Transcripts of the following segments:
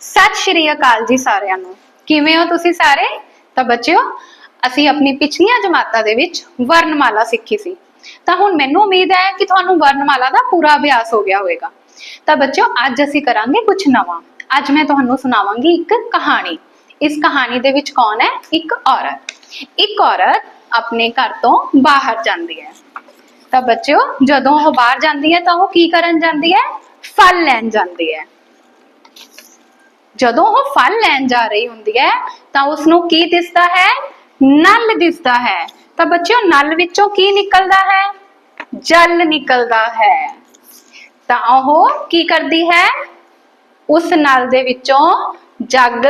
ਸਤਿ ਸ਼੍ਰੀ ਅਕਾਲ ਜੀ ਸਾਰਿਆਂ ਨੂੰ। ਕਿਵੇਂ ਹੋ ਤੁਸੀਂ ਸਾਰੇ? ਤਾਂ ਬੱਚਿਓ, ਅਸੀਂ ਆਪਣੀ ਪਿਛਲੀਆਂ ਜਮਾਤਾਂ ਦੇ ਵਿੱਚ ਵਰਣਮਾਲਾ ਸਿੱਖੀ ਸੀ। ਤਾਂ ਹੁਣ ਮੈਨੂੰ ਉਮੀਦ ਹੈ ਕਿ ਤੁਹਾਨੂੰ ਵਰਣਮਾਲਾ ਦਾ ਪੂਰਾ ਅਭਿਆਸ ਹੋ ਗਿਆ ਹੋਵੇਗਾ। ਤਾਂ ਬੱਚਿਓ, ਅੱਜ ਅਸੀਂ ਕਰਾਂਗੇ ਕੁਝ ਨਵਾਂ। ਅੱਜ ਮੈਂ ਤੁਹਾਨੂੰ ਸੁਣਾਵਾਂਗੀ ਇੱਕ ਕਹਾਣੀ। ਇਸ ਕਹਾਣੀ ਦੇ ਵਿੱਚ ਕੌਣ ਹੈ? ਇੱਕ ਔਰਤ। ਇੱਕ ਔਰਤ ਆਪਣੇ ਘਰ ਤੋਂ ਬਾਹਰ ਜਾਂਦੀ ਹੈ। ਤਾਂ ਬੱਚਿਓ, ਜਦੋਂ ਉਹ ਬਾਹਰ ਜਾਂਦੀ ਹੈ ਤਾਂ ਉਹ ਕੀ ਕਰਨ ਜਾਂਦੀ ਹੈ? ਫਲ ਲੈਣ ਜਾਂਦੀ ਹੈ। ਜਦੋਂ ਉਹ ਫਲ ਲੈਣ ਜਾ ਰਹੀ ਹੁੰਦੀ ਹੈ, ਤਾਂ ਉਸ ਨੂੰ ਕੀ ਦਿਸਦਾ ਹੈ? ਨਲ ਦਿਸਦਾ ਹੈ। ਤਾਂ ਬੱਚਿਓ, ਨਲ ਵਿੱਚੋਂ ਕੀ ਨਿਕਲਦਾ ਹੈ? ਜਲ ਨਿਕਲਦਾ ਹੈ। ਤਾਂ ਉਹ ਕੀ ਕਰਦੀ ਹੈ? ਉਸ ਨਲ ਦੇ ਵਿੱਚੋਂ ਜੱਗ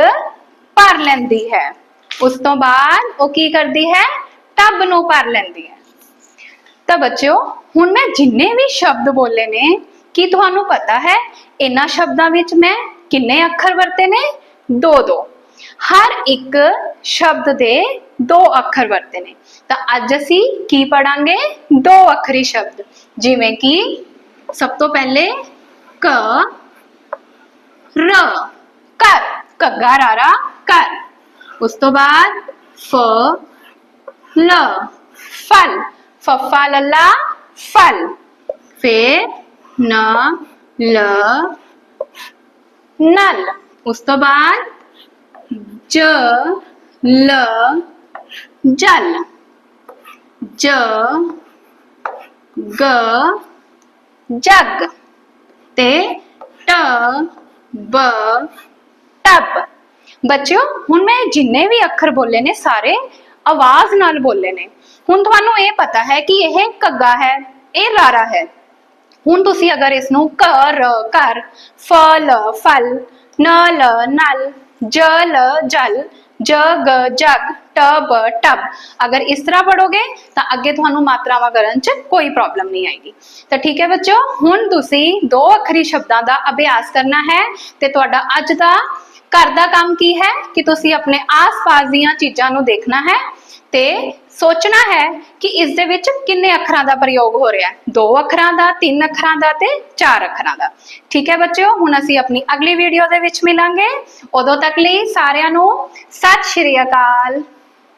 ਭਰ ਲੈਂਦੀ ਹੈ। ਉਸ ਤੋਂ ਬਾਅਦ ਉਹ ਕੀ ਕਰਦੀ ਹੈ? ਟੱਬ ਨੂੰ ਭਰ ਲੈਂਦੀ ਹੈ। ਤਾਂ ਬੱਚਿਓ, ਹੁਣ ਮੈਂ ਜਿੰਨੇ ਵੀ ਸ਼ਬਦ ਬੋਲੇ ਨੇ, ਕੀ ਤੁਹਾਨੂੰ ਪਤਾ ਹੈ? ਇਹਨਾਂ ਸ਼ਬਦਾਂ ਵਿੱਚ ਮੈਂ ਕਿੰਨੇ ਅੱਖਰ ਵਰਤੇ ਨੇ ਦੋ ਦੋ ਹਰ ਇੱਕ ਸ਼ਬਦ ਦੇ ਦੋ ਅੱਖਰ ਵਰਤੇ ਨੇ ਤਾਂ ਅੱਜ ਅਸੀਂ ਕੀ ਪੜਾਂਗੇ ਦੋ ਅੱਖਰੀ ਸ਼ਬਦ ਜਿਵੇਂ ਕਿ ਸਭ ਤੋਂ ਪਹਿਲੇ ਕ ਰ ਕਰ ਕੱਗਾ ਰਾਰਾ ਕਰ ਉਸ ਤੋਂ ਬਾਅਦ ਫ ਲ ਫਲ ਫਫਾ ਲੱਲਾ ਫਲ ਫਿਰ ਨ ਲ ਨਲ। ਉਸ ਤੋਂ ਬਾਅਦ ਜ, ਲ, ਜਲ। ਜ, ਗ, ਜਗ। ਤੇ ਟ, ਬ, ਟਬ। ਬੱਚਿਓ, ਹੁਣ ਮੈਂ ਜਿੰਨੇ ਵੀ ਅੱਖਰ ਬੋਲੇ ਨੇ, ਸਾਰੇ ਆਵਾਜ਼ ਨਾਲ ਬੋਲੇ ਨੇ। ਹੁਣ ਤੁਹਾਨੂੰ ਇਹ ਪਤਾ ਹੈ ਕਿ ਇਹ ਕੱਗਾ ਹੈ, ਇਹ ਲਾਰਾ ਹੈ। ਹੁਣ ਤੁਸੀਂ ਅਗਰ ਇਸ ਨੂੰ ਕਰ ਕਰ ਫਲ ਫਲ, ਨਲ ਨਲ, ਜਲ ਜਲ, ਜਗ ਜਗ, ਟਬ ਟਬ, ਅਗਰ ਇਸ ਤਰ੍ਹਾਂ ਪੜੋਗੇ ਤਾਂ ਅੱਗੇ ਤੁਹਾਨੂੰ ਮਾਤਰਾਵਾਂ ਕਰਨ 'ਚ ਕੋਈ ਪ੍ਰੋਬਲਮ ਨਹੀਂ ਆਏਗੀ। ਤਾਂ ਠੀਕ ਹੈ ਬੱਚਿਓ ਹੁਣ ਤੁਸੀਂ ਦੋ ਅੱਖਰੀ ਸ਼ਬਦਾਂ ਦਾ ਅਭਿਆਸ ਕਰਨਾ ਹੈ ਤੇ ਤੁਹਾਡਾ ਅੱਜ ਦਾ ਘਰ ਦਾ ਕੰਮ ਕੀ ਹੈ? ਕਿ ਤੁਸੀਂ ਆਪਣੇ ਆਸ-ਪਾਸ ਦੀਆਂ ਚੀਜ਼ਾਂ ਨੂੰ ਦੇਖਣਾ ਹੈ। ਤੇ ਸੋਚਣਾ ਹੈ ਕਿ ਇਸ ਦੇ ਵਿੱਚ ਕਿੰਨੇ ਅੱਖਰਾਂ ਦਾ ਪ੍ਰਯੋਗ ਹੋ ਰਿਹਾ ਹੈ। ਦੋ ਅੱਖਰਾਂ ਦਾ, ਤਿੰਨ ਅੱਖਰਾਂ ਦਾ ਤੇ ਚਾਰ ਅੱਖਰਾਂ ਦਾ। ਠੀਕ ਹੈ ਬੱਚਿਓ, ਹੁਣ ਅਸੀਂ ਆਪਣੀ ਅਗਲੀ ਵੀਡੀਓ ਦੇ ਵਿੱਚ ਮਿਲਾਂਗੇ। ਉਦੋਂ ਤੱਕ ਲਈ ਸਾਰਿਆਂ ਨੂੰ ਸਤਿ ਸ਼੍ਰੀ ਅਕਾਲ।